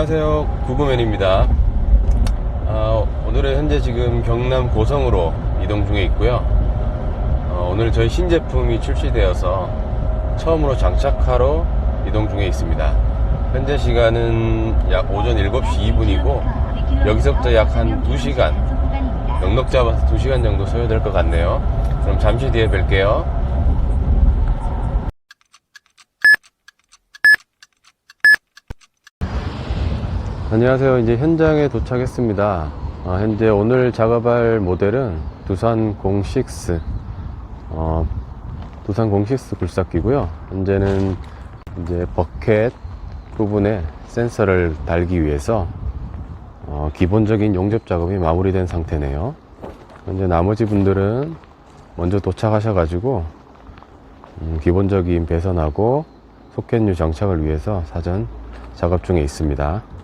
안녕하세요. 구구맨입니다. 아, 오늘은 현재 지금 경남 고성으로 이동 중에 있고요. 어, 오늘 저희 신제품이 출시되어서 처음으로 장착하러 이동 중에 있습니다. 현재 시간은 약 오전 7시 2분이고 여기서부터 약 한 2시간 넉넉 잡아서 2시간 정도 소요될 것 같네요. 그럼 잠시 뒤에 뵐게요 안녕하세요. 이제 현장에 도착했습니다. 아, 현재 오늘 작업할 모델은 두산 06, 어, 두산 06 굴삭기고요. 현재는 이제 버켓 부분에 센서를 달기 위해서 어, 기본적인 용접 작업이 마무리된 상태네요. 현재 나머지 분들은 먼저 도착하셔 가지고 음, 기본적인 배선하고 소켓류 장착을 위해서 사전 작업 중에 있습니다.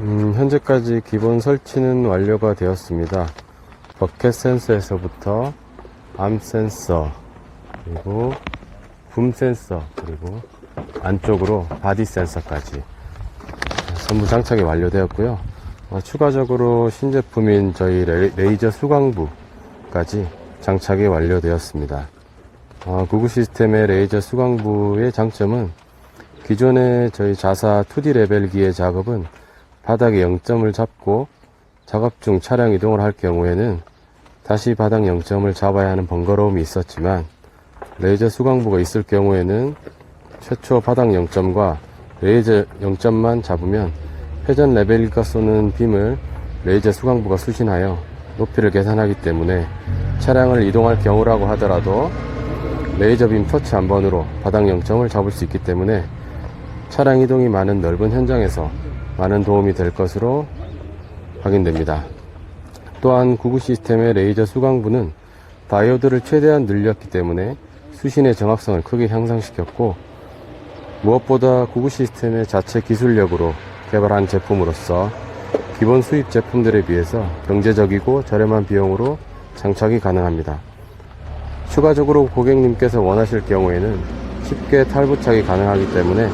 음, 현재까지 기본 설치는 완료가 되었습니다. 버켓 센서에서부터 암 센서, 그리고 붐 센서, 그리고 안쪽으로 바디 센서까지 전부 장착이 완료되었고요. 어, 추가적으로 신제품인 저희 레- 레이저 수광부까지 장착이 완료되었습니다. 어, 구글 시스템의 레이저 수광부의 장점은 기존의 저희 자사 2D 레벨기의 작업은 바닥에 0점을 잡고 작업 중 차량 이동을 할 경우에는 다시 바닥 0점을 잡아야 하는 번거로움이 있었지만 레이저 수광부가 있을 경우에는 최초 바닥 0점과 레이저 0점만 잡으면 회전 레벨기가 쏘는 빔을 레이저 수광부가 수신하여 높이를 계산하기 때문에 차량을 이동할 경우라고 하더라도 레이저 빔 터치 한 번으로 바닥 0점을 잡을 수 있기 때문에 차량 이동이 많은 넓은 현장에서 많은 도움이 될 것으로 확인됩니다. 또한 구구 시스템의 레이저 수광부는 다이오드를 최대한 늘렸기 때문에 수신의 정확성을 크게 향상시켰고 무엇보다 구구 시스템의 자체 기술력으로 개발한 제품으로서 기본 수입 제품들에 비해서 경제적이고 저렴한 비용으로 장착이 가능합니다. 추가적으로 고객님께서 원하실 경우에는 쉽게 탈부착이 가능하기 때문에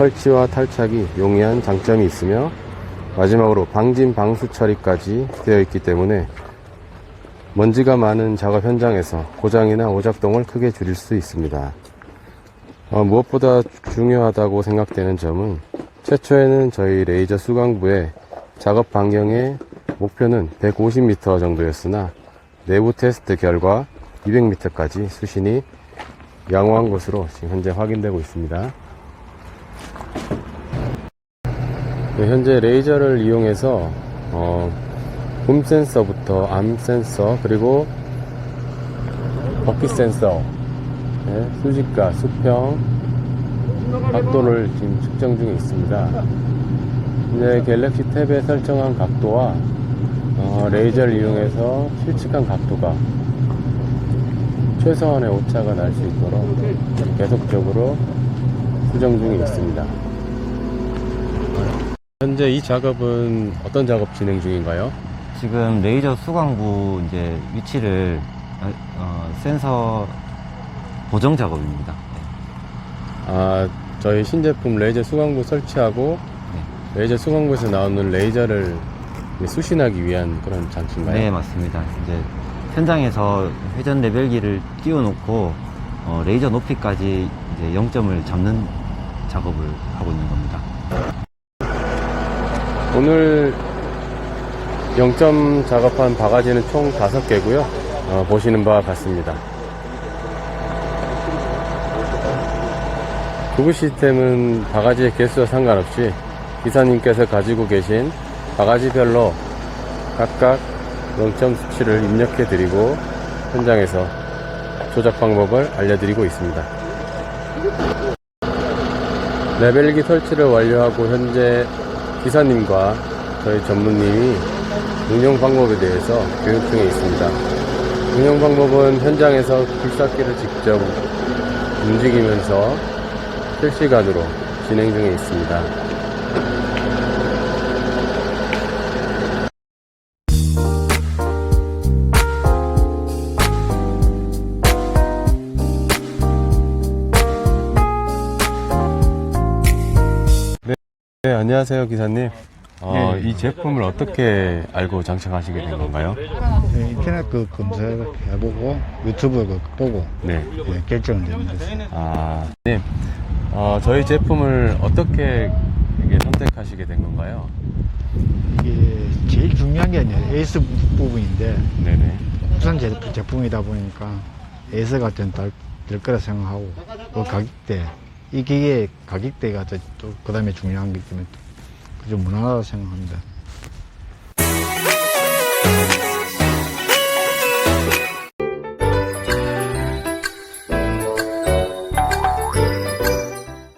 설치와 탈착이 용이한 장점이 있으며 마지막으로 방진 방수 처리까지 되어 있기 때문에 먼지가 많은 작업 현장에서 고장이나 오작동을 크게 줄일 수 있습니다. 어, 무엇보다 중요하다고 생각되는 점은 최초에는 저희 레이저 수광부의 작업 반경의 목표는 150m 정도였으나 내부 테스트 결과 200m까지 수신이 양호한 것으로 지금 현재 확인되고 있습니다. 현재 레이저를 이용해서 어, 붐 센서부터 암 센서 그리고 버킷 센서 네, 수직과 수평 각도를 지금 측정 중에 있습니다. 이제 갤럭시 탭에 설정한 각도와 어, 레이저를 이용해서 실측한 각도가 최소한의 오차가 날 수 있도록 계속적으로 수정 중에 있습니다. 현재 이 작업은 어떤 작업 진행 중인가요? 지금 레이저 수광부 이제 위치를 어, 어, 센서 보정 작업입니다. 아, 저희 신제품 레이저 수광부 설치하고 레이저 수광부에서 나오는 레이저를 수신하기 위한 그런 장치인가요? 네, 맞습니다. 이제 현장에서 회전 레벨기를 띄워놓고 어, 레이저 높이까지 이제 0점을 잡는 작업을 하고 있는 겁니다. 오늘 0점 작업한 바가지는 총 5개고요. 어, 보시는 바와 같습니다. 구글 시스템은 바가지의 개수와 상관없이 기사님께서 가지고 계신 바가지별로 각각 0점 수치를 입력해 드리고 현장에서 조작 방법을 알려드리고 있습니다. 레벨기 설치를 완료하고 현재 기사님과 저희 전무님이 운영 방법에 대해서 교육 중에 있습니다. 운영 방법은 현장에서 굴삭기를 직접 움직이면서 실시간으로 진행 중에 있습니다. 네, 안녕하세요, 기사님. 어, 네. 이 제품을 어떻게 알고 장착하시게 된 건가요? 네, 인터넷 그 검색해보고 유튜브 그 보고 네. 예, 결정을 내렸어요. 아, 네. 어, 저희 제품을 어떻게 이게 선택하시게 된 건가요? 이게 제일 중요한 게 이제 에이스 부- 부분인데 네네. 국산 제, 제품이다 보니까 에이스가 좀 될, 될 거라 생각하고 그 가격대 이 기계 가격대가 또 그 다음에 중요한 거기 때문에 좀 무난하다고 생각합니다.